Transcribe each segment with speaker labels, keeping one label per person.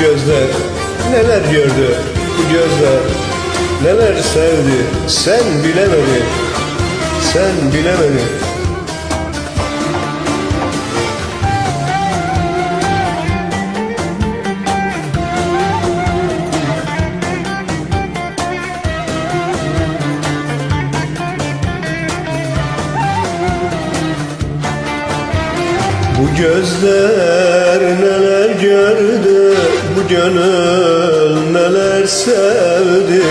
Speaker 1: Gözler neler gördü Bu gözler? Neler sevdi? Sen bilemedin. Sen bilemedin Bu gözler neler gördü Bu gönül neler sevdi.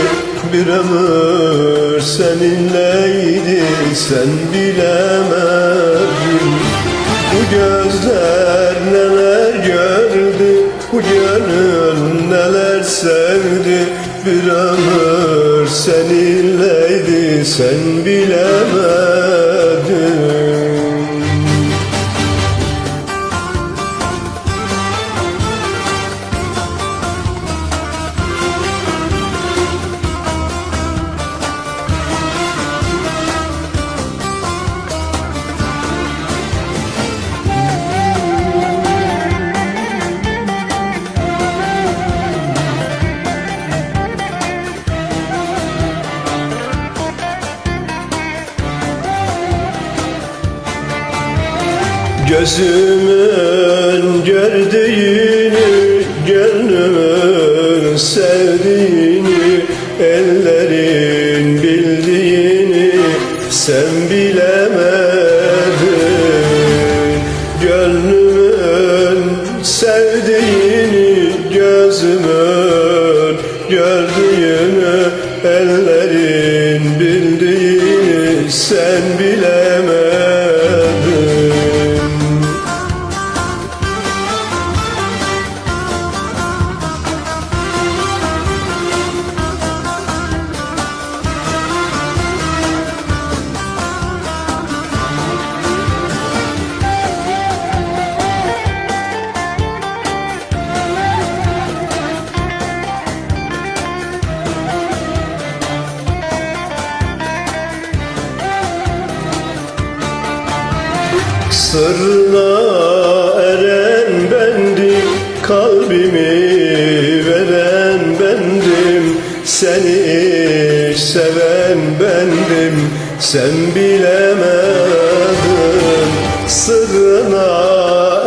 Speaker 1: Bir ömür seninleydi Sen bilemedin. Bu gözler neler gördü Bu gönül neler sevdi. Bir ömür seninleydi Sen bilemedin Gözümün gördüğünü, gönlümün sevdiğini, ellerin bildiğini sen bilemedin. Gönlümün sevdiğini, gözümün gördüğünü, ellerin bildiğini sen bilemedin. Sırrına eren bendim Kalbimi veren bendim. Seni seven bendim Sen bilemedin. Sırrına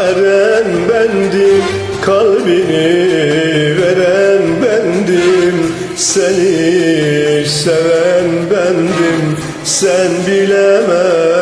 Speaker 1: eren bendim Kalbini veren bendim. Seni seven bendim Sen bilemedin